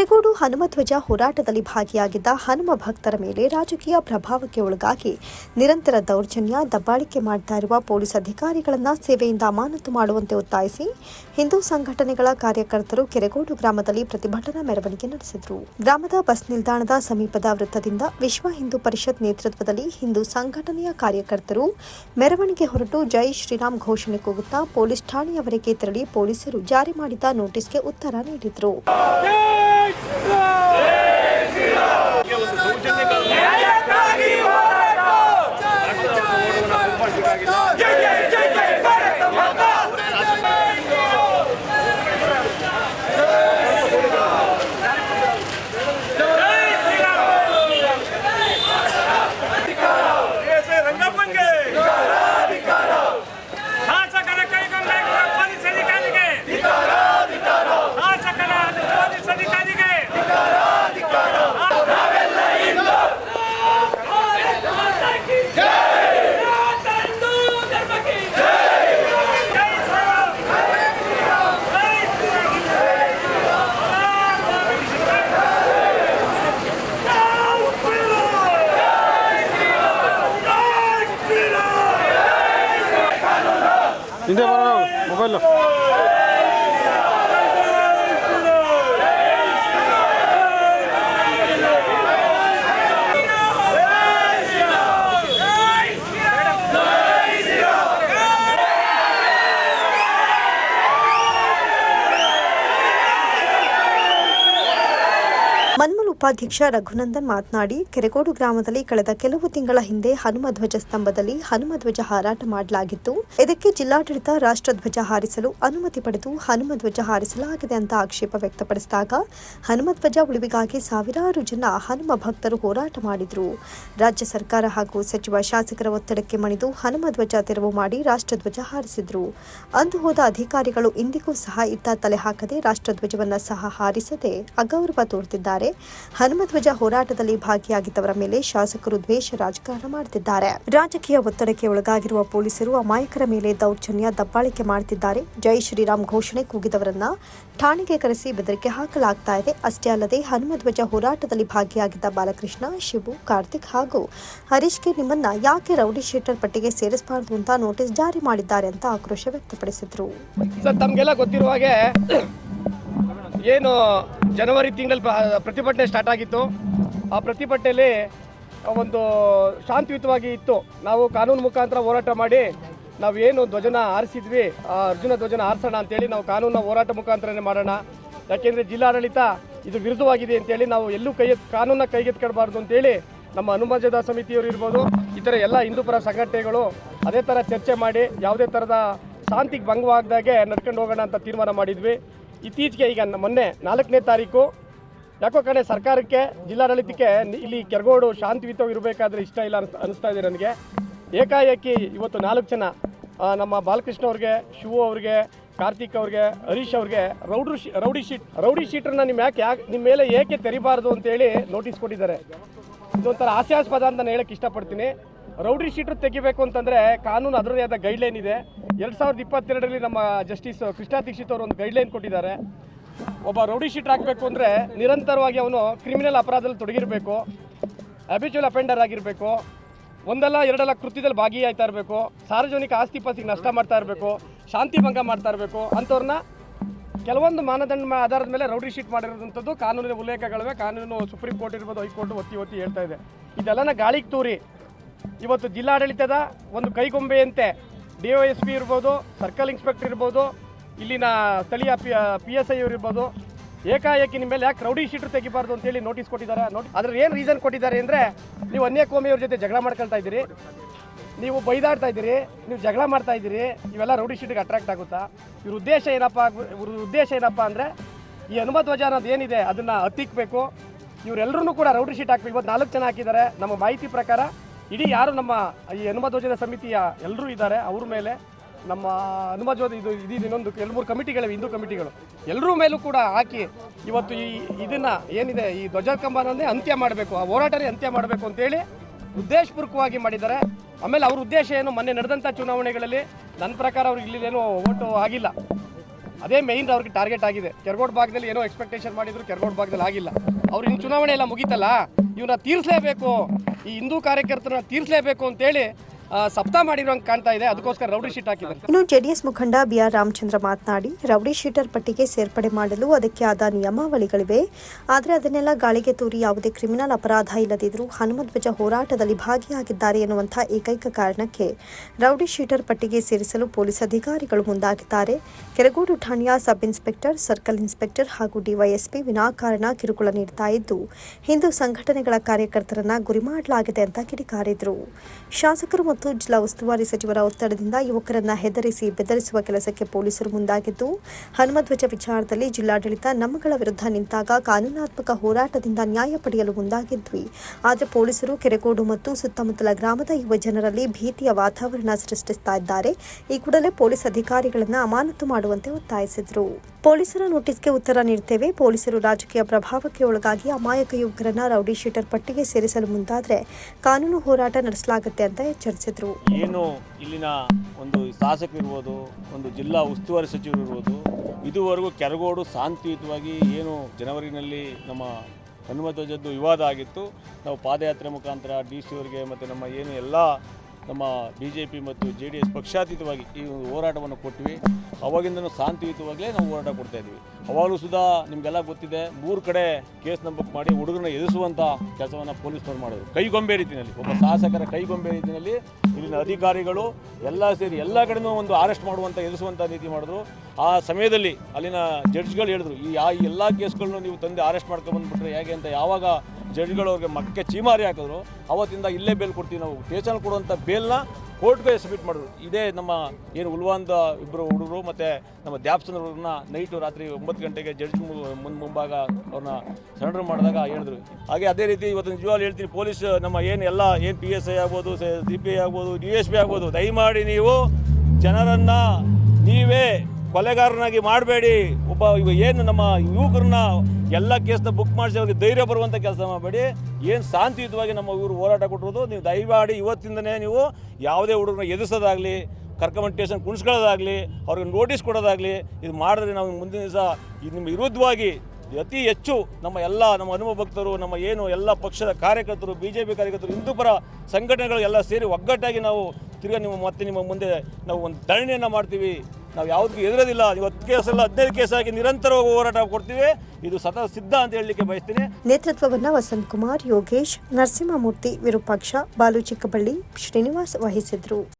ಕೆರೆಗೋಡು ಹನುಮಧ್ವಜ ಹೋರಾಟದಲ್ಲಿ ಭಾಗಿಯಾಗಿದ್ದ ಹನುಮ ಭಕ್ತರ ಮೇಲೆ ರಾಜಕೀಯ ಪ್ರಭಾವಕ್ಕೆ ಒಳಗಾಗಿ ನಿರಂತರ ದೌರ್ಜನ್ಯ, ದಬ್ಬಾಳಿಕೆ ಮಾಡ್ತಾ ಇರುವ ಪೊಲೀಸ್ ಅಧಿಕಾರಿಗಳನ್ನ ಸೇವೆಯಿಂದ ಅಮಾನತು ಮಾಡುವಂತೆ ಒತ್ತಾಯಿಸಿ ಹಿಂದೂ ಸಂಘಟನೆಗಳ ಕಾರ್ಯಕರ್ತರು ಕೆರೆಗೋಡು ಗ್ರಾಮದಲ್ಲಿ ಪ್ರತಿಭಟನಾ ಮೆರವಣಿಗೆ ನಡೆಸಿದರು. ಗ್ರಾಮದ ಬಸ್ ನಿಲ್ದಾಣದ ಸಮೀಪದ ವೃತ್ತದಿಂದ ವಿಶ್ವ ಹಿಂದೂ ಪರಿಷತ್ ನೇತೃತ್ವದಲ್ಲಿ ಹಿಂದೂ ಸಂಘಟನೆಯ ಕಾರ್ಯಕರ್ತರು ಮೆರವಣಿಗೆ ಹೊರಟು ಜೈ ಶ್ರೀರಾಮ್ ಘೋಷಣೆ ಕೂಗುತ್ತಾ ಪೊಲೀಸ್ ಠಾಣೆಯವರೆಗೆ ತೆರಳಿ ಪೊಲೀಸರು ಜಾರಿ ಮಾಡಿದ ನೋಟಿಸ್ಗೆ ಉತ್ತರ ನೀಡಿದರು. ಎಸ್ abuelo. ಉಪಾಧ್ಯಕ್ಷ ರಘುನಂದನ್ ಮಾತನಾಡಿ, ಕೆರೆಗೋಡು ಗ್ರಾಮದಲ್ಲಿ ಕಳೆದ ಕೆಲವು ತಿಂಗಳ ಹಿಂದೆ ಹನುಮ ಧ್ವಜ ಸ್ತಂಭದಲ್ಲಿ ಹನುಮ ಧ್ವಜ ಹಾರಾಟ ಮಾಡಲಾಗಿತ್ತು. ಇದಕ್ಕೆ ಜಿಲ್ಲಾಡಳಿತ ರಾಷ್ಟ್ರಧ್ವಜ ಹಾರಿಸಲು ಅನುಮತಿ ಪಡೆದು ಹನುಮ ಧ್ವಜ ಹಾರಿಸಲಾಗಿದೆ ಅಂತ ಆಕ್ಷೇಪ ವ್ಯಕ್ತಪಡಿಸಿದಾಗ ಹನುಮ ಧ್ವಜ ಉಳಿವಿಗಾಗಿ ಸಾವಿರಾರು ಜನ ಹನುಮ ಭಕ್ತರು ಹೋರಾಟ ಮಾಡಿದ್ರು. ರಾಜ್ಯ ಸರ್ಕಾರ ಹಾಗೂ ಸಚಿವ ಶಾಸಕರ ಒತ್ತಡಕ್ಕೆ ಮಣಿದು ಹನುಮ ಧ್ವಜ ತೆರವು ಮಾಡಿ ರಾಷ್ಟ್ರಧ್ವಜ ಹಾರಿಸಿದ್ರು. ಅಂದು ಹೋದ ಅಧಿಕಾರಿಗಳು ಇಂದಿಗೂ ಸಹ ಇತ್ತ ತಲೆ ಹಾಕದೆ ರಾಷ್ಟ್ರಧ್ವಜವನ್ನು ಸಹ ಹಾರಿಸದೆ ಅಗೌರವ ತೋರುತ್ತಿದ್ದಾರೆ ಹನುಮಧ್ವಜ ಹೋರಾಟದಲ್ಲಿ ಭಾಗಿಯಾಗಿದ್ದವರ ಮೇಲೆ ಶಾಸಕರು ದ್ವೇಷ ರಾಜಕಾರಣ ಮಾಡುತ್ತಿದ್ದಾರೆ ರಾಜಕೀಯ ಒತ್ತಡಕ್ಕೆ ಒಳಗಾಗಿರುವ ಪೊಲೀಸರು ಅಮಾಯಕರ ಮೇಲೆ ದೌರ್ಜನ್ಯ ದಬ್ಬಾಳಿಕೆ ಮಾಡುತ್ತಿದ್ದಾರೆ ಜೈ ಶ್ರೀರಾಮ್ ಘೋಷಣೆ ಕೂಗಿದವರನ್ನ ಠಾಣೆಗೆ ಕರೆಸಿ ಬೆದರಿಕೆ ಹಾಕಲಾಗ್ತಾ ಇದೆ. ಅಷ್ಟೇ ಅಲ್ಲದೆ ಹನುಮಧ್ವಜ ಹೋರಾಟದಲ್ಲಿ ಭಾಗಿಯಾಗಿದ್ದ ಬಾಲಕೃಷ್ಣ, ಶಿವು, ಕಾರ್ತಿಕ್ ಹಾಗೂ ಹರೀಶ್ಗೆ ನಿಮ್ಮನ್ನ ಯಾಕೆ ರೌಡಿ ಶೀಟರ್ ಪಟ್ಟಿಗೆ ಸೇರಿಸಬಾರದು ಅಂತ ನೋಟಿಸ್ ಜಾರಿ ಮಾಡಿದ್ದಾರೆ ಅಂತ ಆಕ್ರೋಶ ವ್ಯಕ್ತಪಡಿಸಿದ್ರು. ಏನು ಜನವರಿ ತಿಂಗಳಲ್ಲಿ ಪ್ರತಿಭಟನೆ ಸ್ಟಾರ್ಟ್ ಆಗಿತ್ತು. ಆ ಪ್ರತಿಭಟನೆಯಲ್ಲಿ ಒಂದು ಶಾಂತಿಯುತವಾಗಿ ಇತ್ತು. ನಾವು ಕಾನೂನು ಮುಖಾಂತರ ಹೋರಾಟ ಮಾಡಿ ನಾವು ಏನು ಧ್ವಜನ ಆರಿಸಿದ್ವಿ ಆ ಅರ್ಜುನ ಧ್ವಜನ ಆರಿಸೋಣ ಅಂತೇಳಿ ನಾವು ಕಾನೂನ ಹೋರಾಟ ಮುಖಾಂತರನೇ ಮಾಡೋಣ. ಯಾಕೆಂದರೆ ಜಿಲ್ಲಾಡಳಿತ ಇದು ವಿರುದ್ಧವಾಗಿದೆ ಅಂತೇಳಿ ನಾವು ಎಲ್ಲೂ ಕೈ ಕಾನೂನ ಕೈಗೆತ್ಕೊಳ್ಬಾರ್ದು ಅಂತೇಳಿ ನಮ್ಮ ಹನುಮಜದ ಸಮಿತಿಯವರು ಇರ್ಬೋದು, ಈ ಥರ ಎಲ್ಲ ಹಿಂದೂಪರ ಸಂಘಟನೆಗಳು ಅದೇ ಥರ ಚರ್ಚೆ ಮಾಡಿ, ಯಾವುದೇ ಥರದ ಶಾಂತಿಗೆ ಭಂಗವಾಗ್ದಾಗೆ ನಡ್ಕೊಂಡು ಹೋಗೋಣ ಅಂತ ತೀರ್ಮಾನ ಮಾಡಿದ್ವಿ. ಇತ್ತೀಚೆಗೆ ಈಗ ಮೊನ್ನೆ ನಾಲ್ಕನೇ ತಾರೀಕು ಯಾಕೋ ಕಡೆ ಸರ್ಕಾರಕ್ಕೆ, ಜಿಲ್ಲಾಡಳಿತಕ್ಕೆ ಇಲ್ಲಿ ಕೆರಗೋಡು ಶಾಂತಿಯುತವಾಗಿ ಇರಬೇಕಾದ್ರೆ ಇಷ್ಟ ಇಲ್ಲ ಅನ್ಸ್ ಅನಿಸ್ತಾ ಇದೆ ನನಗೆ. ಏಕಾಏಕಿ ಇವತ್ತು ನಾಲ್ಕು ಜನ ನಮ್ಮ ಬಾಲಕೃಷ್ಣ ಅವ್ರಿಗೆ, ಶಿವು ಅವ್ರಿಗೆ, ಕಾರ್ತಿಕ್ ಅವ್ರಿಗೆ, ಹರೀಶ್ ಅವ್ರಿಗೆ ರೌಡ್ರು ರೌಡಿ ಶೀಟ್ ರೌಡಿ ಶೀಟ್ರನ್ನ ನಿಮ್ಮ ಯಾಕೆ ಯಾಕೆ ನಿಮ್ಮ ಮೇಲೆ ಏಕೆ ತೆರಿಬಾರ್ದು ಅಂತೇಳಿ ನೋಟಿಸ್ ಕೊಟ್ಟಿದ್ದಾರೆ. ಇದೊಂಥರ ಹಾಸ್ಯಾಸ್ಪದ ಅಂತ ನಾನು ಹೇಳಕ್ಕೆ ಇಷ್ಟಪಡ್ತೀನಿ. ರೌಡಿ ಶೀಟ್ರ್ ತೆಗಿಬೇಕು ಅಂತಂದರೆ ಕಾನೂನು ಅದರದೇ ಆದ ಗೈಡ್ಲೈನ್ ಇದೆ. ಎರಡು ಸಾವಿರದ ಇಪ್ಪತ್ತೆರಡರಲ್ಲಿ ನಮ್ಮ ಜಸ್ಟಿಸ್ ಕೃಷ್ಣಾ ದೀಕ್ಷಿತ್ ಅವರು ಒಂದು ಗೈಡ್ಲೈನ್ ಕೊಟ್ಟಿದ್ದಾರೆ. ಒಬ್ಬ ರೌಡಿ ಶೀಟ್ ಹಾಕಬೇಕು ಅಂದರೆ ನಿರಂತರವಾಗಿ ಅವನು ಕ್ರಿಮಿನಲ್ ಅಪರಾಧದಲ್ಲಿ ತೊಡಗಿರಬೇಕು. ಅಬಿಚುವಲ್ ಅಫೆಂಡರ್ ಆಗಿರಬೇಕು. ಒಂದಲ್ಲ ಎರಡಲ್ಲ ಕೃತ್ಯದಲ್ಲಿ ಭಾಗಿಯಾಗ್ತಾ ಇರಬೇಕು. ಸಾರ್ವಜನಿಕ ಆಸ್ತಿ ಪಾಸ್ತಿಗೆ ನಷ್ಟ ಮಾಡ್ತಾ ಇರಬೇಕು. ಶಾಂತಿ ಭಂಗ ಮಾಡ್ತಾ ಇರಬೇಕು. ಅಂಥವ್ರನ್ನ ಕೆಲವೊಂದು ಮಾನದಂಡ ಆಧಾರದ ಮೇಲೆ ರೌಡಿ ಶೀಟ್ ಮಾಡಿರುವಂಥದ್ದು ಕಾನೂನಿನ ಉಲ್ಲೇಖಗಳಿವೆ. ಕಾನೂನು ಸುಪ್ರೀಂ ಕೋರ್ಟ್ ಇರ್ಬೋದು ಹೈಕೋರ್ಟ್ ಒತ್ತಿ ಒತ್ತಿ ಹೇಳ್ತಾ ಇದೆ. ಇದೆಲ್ಲನ ಗಾಳಿಗೆ ತೂರಿ. ಇವತ್ತು ಜಿಲ್ಲಾಡಳಿತದ ಒಂದು ಕೈಗೊಂಬೆಯಂತೆ ಡಿ ಒ ಎಸ್ ಪಿ ಇರ್ಬೋದು, ಸರ್ಕಲ್ ಇನ್ಸ್ಪೆಕ್ಟರ್ ಇರ್ಬೋದು, ಇಲ್ಲಿನ ಸ್ಥಳೀಯ ಪಿ ಪಿ ಎಸ್ ಐ ಇರ್ಬೋದು, ಏಕಾಏಕಿ ನಿಮ್ಮ ಮೇಲೆ ಯಾಕೆ ರೌಡಿ ಶೀಟ್ರ್ ತೆಗಿಬಾರ್ದು ಅಂತೇಳಿ ನೋಟಿಸ್ ಕೊಟ್ಟಿದ್ದಾರೆ. ನೋಡಿ ಅದ್ರ ಏನು ರೀಸನ್ ಕೊಟ್ಟಿದ್ದಾರೆ ಅಂದರೆ ನೀವು ಅನ್ಯ ಕೋಮಿಯವ್ರ ಜೊತೆ ಜಗಳ ಮಾಡ್ಕೊಳ್ತಾ ಇದ್ದೀರಿ, ನೀವು ಬೈದಾಡ್ತಾ ಇದ್ದೀರಿ, ನೀವು ಜಗಳ ಮಾಡ್ತಾ ಇದ್ದೀರಿ, ಇವೆಲ್ಲ ರೌಡಿ ಶೀಟ್ಗೆ ಅಟ್ರಾಕ್ಟ್ ಆಗುತ್ತಾ? ಇವ್ರ ಉದ್ದೇಶ ಏನಪ್ಪ ಇವ್ರ ಉದ್ದೇಶ ಏನಪ್ಪ ಅಂದರೆ ಈ ಹನುಮ ಧ್ವಜ ಅನ್ನೋದು ಏನಿದೆ ಅದನ್ನು ಹತ್ತಿಕ್ಬೇಕು ಇವರೆಲ್ಲರೂ ಕೂಡ ರೌಡಿ ಶೀಟ್ ಹಾಕ್ಬೇಕು. ಇವತ್ತು ನಾಲ್ಕು ಜನ ಹಾಕಿದ್ದಾರೆ. ನಮ್ಮ ಮಾಹಿತಿ ಪ್ರಕಾರ ಇಡೀ ಯಾರು ನಮ್ಮ ಈ ಧ್ವಜದ ಸಮಿತಿಯ ಎಲ್ಲರೂ ಇದ್ದಾರೆ, ಅವ್ರ ಮೇಲೆ ನಮ್ಮ ಧ್ವಜ ಇದು ಇದು ಇನ್ನೊಂದು ಎರಡು ಮೂರು ಕಮಿಟಿಗಳಿವೆ, ಹಿಂದೂ ಕಮಿಟಿಗಳು. ಎಲ್ಲರೂ ಮೇಲೂ ಕೂಡ ಹಾಕಿ ಇವತ್ತು ಈ ಇದನ್ನು ಏನಿದೆ, ಈ ಧ್ವಜ ಕಂಬನನ್ನೇ ಅಂತ್ಯ ಮಾಡಬೇಕು, ಆ ಹೋರಾಟನೇ ಅಂತ್ಯ ಮಾಡಬೇಕು ಅಂತೇಳಿ ಉದ್ದೇಶಪೂರ್ವಕವಾಗಿ ಮಾಡಿದ್ದಾರೆ. ಆಮೇಲೆ ಅವ್ರ ಉದ್ದೇಶ ಏನು, ಮೊನ್ನೆ ನಡೆದಂಥ ಚುನಾವಣೆಗಳಲ್ಲಿ ನನ್ನ ಪ್ರಕಾರ ಅವ್ರಿಗೆ ಇಲ್ಲಿ ಏನೋ ಓಟು ಆಗಿಲ್ಲ. ಅದೇ ಮೇಯ್ನ್ ಅವ್ರಿಗೆ ಟಾರ್ಗೆಟ್ ಆಗಿದೆ. ಕೆರಗೋಡ್ ಭಾಗದಲ್ಲಿ ಏನೋ ಎಕ್ಸ್ಪೆಕ್ಟೇಷನ್ ಮಾಡಿದ್ರು, ಕೆರಗೋಡ್ ಭಾಗದಲ್ಲಿ ಆಗಿಲ್ಲ. ಅವ್ರು ಇನ್ನು ಚುನಾವಣೆ ಎಲ್ಲ ಮುಗೀತಲ್ಲ ಇವನ್ನ ತೀರಿಸಲೇಬೇಕು. ಈ ಹಿಂದೂ ಕಾರ್ಯಕರ್ತರನ್ನ ತೀರಿಸಲೇಬೇಕು ಅಂತೇಳಿ ಸಪ್ತಾ ಕಾಣ್ತಾ ಇದೆ. ಅದಕ್ಕೋಸ್ಕರ ರೌಡಿ ಶೀಟ್ ಹಾಕಿದ್ದಾರೆ. ಇನ್ನು ಜೆಡಿಎಸ್ ಮುಖಂಡ ಬಿಆರ್ ರಾಮಚಂದ್ರ ಮಾತನಾಡಿ, ರೌಡಿ ಶೀಟರ್ ಪಟ್ಟಿಗೆ ಸೇರ್ಪಡೆ ಮಾಡಲು ಅದಕ್ಕೆ ಆದ ನಿಯಮಾವಳಿಗಳಿವೆ. ಆದರೆ ಅದನ್ನೆಲ್ಲ ಗಾಳಿಗೆ ತೂರಿ ಯಾವುದೇ ಕ್ರಿಮಿನಲ್ ಅಪರಾಧ ಇಲ್ಲದಿದ್ದರೂ ಹನುಮಧ್ವಜ ಹೋರಾಟದಲ್ಲಿ ಭಾಗಿಯಾಗಿದ್ದಾರೆ ಎನ್ನುವಂಥ ಏಕೈಕ ಕಾರಣಕ್ಕೆ ರೌಡಿ ಶೀಟರ್ ಪಟ್ಟಿಗೆ ಸೇರಿಸಲು ಪೊಲೀಸ್ ಅಧಿಕಾರಿಗಳು ಮುಂದಾಗಿದ್ದಾರೆ. ಕೆರಗೋಡು ಠಾಣೆಯ ಸಬ್ ಇನ್ಸ್ಪೆಕ್ಟರ್, ಸರ್ಕಲ್ ಇನ್ಸ್ಪೆಕ್ಟರ್ ಹಾಗೂ ಡಿವೈಎಸ್ಪಿ ವಿನಾಕಾರಣ ಕಿರುಕುಳ ನೀಡ್ತಾ ಇದ್ದು, ಹಿಂದೂ ಸಂಘಟನೆಗಳ ಕಾರ್ಯಕರ್ತರನ್ನ ಗುರಿ ಮಾಡಲಾಗಿದೆ ಅಂತ ಕಿಡಿಕಾರಿದ್ರು. ಶಾಸಕರು ಜಿಲ್ಲಾ ಉಸ್ತುವಾರಿ ಸಚಿವರ ಒತ್ತಡದಿಂದ ಯುವಕರನ್ನ ಹೆದರಿಸಿ ಬೆದರಿಸುವ ಕೆಲಸಕ್ಕೆ ಪೊಲೀಸರು ಮುಂದಾಗಿದ್ದು, ಹನುಮಧ್ವಜ ವಿಚಾರದಲ್ಲಿ ಜಿಲ್ಲಾಡಳಿತ ನಮ್ಮಗಳ ವಿರುದ್ಧ ನಿಂತಾಗ ಕಾನೂನಾತ್ಮಕ ಹೋರಾಟದಿಂದ ನ್ಯಾಯ ಪಡೆಯಲು ಮುಂದಾಗಿದ್ವಿ. ಆದರೆ ಪೊಲೀಸರು ಕೆರೆಗೋಡು ಮತ್ತು ಸುತ್ತಮುತ್ತಲ ಗ್ರಾಮದ ಯುವ ಜನರಲ್ಲಿ ಭೀತಿಯ ವಾತಾವರಣ ಸೃಷ್ಟಿಸ್ತಾ ಇದ್ದಾರೆ. ಈ ಕೂಡಲೇ ಪೊಲೀಸ್ ಅಧಿಕಾರಿಗಳನ್ನು ಅಮಾನತು ಮಾಡುವಂತೆ ಒತ್ತಾಯಿಸಿದರು. ಪೊಲೀಸರ ನೋಟಿಸ್ಗೆ ಉತ್ತರ ನೀಡ್ತೇವೆ. ಪೊಲೀಸರು ರಾಜಕೀಯ ಪ್ರಭಾವಕ್ಕೆ ಒಳಗಾಗಿ ಅಮಾಯಕ ಯುವಕರನ್ನ ರೌಡಿ ಶೀಟರ್ ಪಟ್ಟಿಗೆ ಸೇರಿಸಲು ಮುಂದಾದರೆ ಕಾನೂನು ಹೋರಾಟ ನಡೆಸಲಾಗುತ್ತೆ ಅಂತ ಎಚ್ಚರಿಸಿದ್ರು. ಏನು ಇಲ್ಲಿನ ಒಂದು ಶಾಸಕರಿರ್ಬೋದು, ಒಂದು ಜಿಲ್ಲಾ ಉಸ್ತುವಾರಿ ಸಚಿವರು ಇರ್ಬೋದು ಇದುವರೆಗೂ ಕೆರಗೋಡು ಶಾಂತಿಯುತವಾಗಿ ಏನು ಜನವರಿನಲ್ಲಿ ನಮ್ಮ ಹನುಮಧ್ವಜದ್ದು ವಿವಾದ ಆಗಿತ್ತು. ನಾವು ಪಾದಯಾತ್ರೆ ಮುಖಾಂತರ ಡಿ ಸಿ ಅವರಿಗೆ ಮತ್ತು ನಮ್ಮ ಏನು ಎಲ್ಲ ನಮ್ಮ ಬಿ ಜೆ ಪಿ ಮತ್ತು ಜೆ ಡಿ ಎಸ್ ಪಕ್ಷಾತೀತವಾಗಿ ಈ ಒಂದು ಹೋರಾಟವನ್ನು ಕೊಟ್ವಿ. ಅವಾಗಿಂದನೂ ಶಾಂತಿಯುತವಾಗಲೇ ನಾವು ಹೋರಾಟ ಕೊಡ್ತಾ ಇದ್ವಿ. ಅವಾಗಲೂ ಸುಧಾ ನಿಮಗೆಲ್ಲ ಗೊತ್ತಿದೆ, ಮೂರು ಕಡೆ ಕೇಸ್ ನಂಬಕ್ ಮಾಡಿ ಹುಡುಗರನ್ನ ಎದುರಿಸುವಂಥ ಕೆಲಸವನ್ನು ಪೊಲೀಸ್ನವ್ರು ಮಾಡಿದ್ರು. ಕೈಗೊಂಬೆ ರೀತಿಯಲ್ಲಿ, ಒಬ್ಬ ಶಾಸಕರ ಕೈಗೊಂಬೆ ರೀತಿಯಲ್ಲಿ ಇಲ್ಲಿನ ಅಧಿಕಾರಿಗಳು ಎಲ್ಲ ಸೇರಿ ಎಲ್ಲ ಕಡೆನೂ ಒಂದು ಅರೆಸ್ಟ್ ಮಾಡುವಂಥ ಎದುರಿಸುವಂಥ ರೀತಿ ಮಾಡಿದ್ರು. ಆ ಸಮಯದಲ್ಲಿ ಅಲ್ಲಿನ ಜಡ್ಜ್ಗಳು ಹೇಳಿದ್ರು, ಈ ಆ ಎಲ್ಲ ಕೇಸ್ಗಳನ್ನೂ ನೀವು ತಂದು ಅರೆಸ್ಟ್ ಮಾಡ್ಕೊಂಡು ಬಂದ್ಬಿಟ್ರೆ ಹೇಗೆ ಅಂತ ಯಾವಾಗ ಜಡ್ಜ್ಗಳು ಅವ್ರಿಗೆ ಮಕ್ಕೆ ಚೀಮಾರಿ ಹಾಕಿದ್ರು. ಅವತ್ತಿಂದ ಇಲ್ಲೇ ಬೇಲ್ ಕೊಡ್ತೀವಿ ನಾವು. ಸ್ಟೇಷನ್ ಕೊಡುವಂಥ ಬೇಲ್ನ ಕೋರ್ಟ್ಗೆ ಸಬ್ಮಿಟ್ ಮಾಡಿದ್ರು. ಇದೇ ನಮ್ಮ ಏನು ಉಲ್ವಾಂದ ಇಬ್ಬರು ಹುಡುಗರು ಮತ್ತು ನಮ್ಮ ದ್ಯಾಪ್ಸಂದ್ರವ್ರನ್ನ ನೈಟು ರಾತ್ರಿ ಒಂಬತ್ತು ಗಂಟೆಗೆ ಜಡ್ಜ್ ಮುಂದೆ ಮುಂಭಾಗ ಅವ್ರನ್ನ ಸರೆಂಡರ್ ಮಾಡಿದಾಗ ಹೇಳಿದ್ರು. ಹಾಗೆ ಅದೇ ರೀತಿ ಇವತ್ತು ನಿಜವಾಗ್ಲೂ ಹೇಳ್ತೀನಿ, ಪೊಲೀಸ್ ನಮ್ಮ ಏನು ಎಲ್ಲ, ಏನು ಪಿ ಎಸ್ ಐ ಆಗ್ಬೋದು, ಸಿ ಪಿ ಐ ಆಗ್ಬೋದು ಡಿ ಎಸ್ ಪಿ ಆಗ್ಬೋದು, ದಯಮಾಡಿ ನೀವು ಜನರನ್ನು ನೀವೇ ಕೊಲೆಗಾರನಾಗಿ ಮಾಡಬೇಡಿ. ಒಬ್ಬ ಇವ ಏನು ನಮ್ಮ ಯುವಕರನ್ನ ಎಲ್ಲ ಕೇಸ್ನ ಬುಕ್ ಮಾಡಿಸಿ ಅವ್ರಿಗೆ ಧೈರ್ಯ ಬರುವಂಥ ಕೆಲಸ ಮಾಡಬೇಡಿ. ಏನು ಶಾಂತಿಯುತವಾಗಿ ನಮ್ಮ ಇವರು ಹೋರಾಟ ಕೊಟ್ಟಿರೋದು, ನೀವು ದಯಮಾಡಿ ಇವತ್ತಿಂದನೇ ನೀವು ಯಾವುದೇ ಹುಡುಗರನ್ನ ಎದುರಿಸೋದಾಗಲಿ ಕರ್ಕಮಂಡ್ ಸ್ಟೇಷನ್ ಕುಣಿಸ್ಕೊಳ್ಳೋದಾಗಲಿ, ಅವ್ರಿಗೆ ನೋಟಿಸ್ ಕೊಡೋದಾಗಲಿ, ಇದು ಮಾಡಿದ್ರೆ ನಾವು ಮುಂದಿನ ದಿವಸ ನಿಮ್ಮ ವಿರುದ್ಧವಾಗಿ ಅತಿ ಹೆಚ್ಚು ನಮ್ಮ ಎಲ್ಲ ನಮ್ಮ ಹನುಮ ಭಕ್ತರು, ನಮ್ಮ ಏನು ಎಲ್ಲ ಪಕ್ಷದ ಕಾರ್ಯಕರ್ತರು ಬಿ ಜೆ ಪಿ ಕಾರ್ಯಕರ್ತರು, ಹಿಂದೂ ಪರ ಸಂಘಟನೆಗಳು ಎಲ್ಲ ಸೇರಿ ಒಗ್ಗಟ್ಟಾಗಿ ನಾವು ತಿರ್ಗಾ ನಿಮ್ಮ ಮತ್ತೆ ನಿಮ್ಮ ಮುಂದೆ ನಾವು ಒಂದು ಧರಣಿಯನ್ನು ಮಾಡ್ತೀವಿ. ನಾವು ಯಾವುದಕ್ಕೂ ಎದುರೋದಿಲ್ಲ ಇವತ್ತು ಕೇಸಲ್ಲ ಹದಿನೈದು ಕೇಸ್ ಆಗಿ ನಿರಂತರವಾಗಿ ಹೋರಾಟ ಕೊಡ್ತೀವಿ. ಇದು ಸತತ ಸಿದ್ಧ ಅಂತ ಹೇಳಲಿಕ್ಕೆ ಬಯಸ್ತೀನಿ. ನೇತೃತ್ವವನ್ನು ವಸಂತ್ ಕುಮಾರ್ ಯೋಗೇಶ್ ನರಸಿಂಹಮೂರ್ತಿ ವಿರೂಪಾಕ್ಷ ಬಾಲು ಚಿಕ್ಕಬಳ್ಳಿ ಶ್ರೀನಿವಾಸ್ ವಹಿಸಿದ್ರು.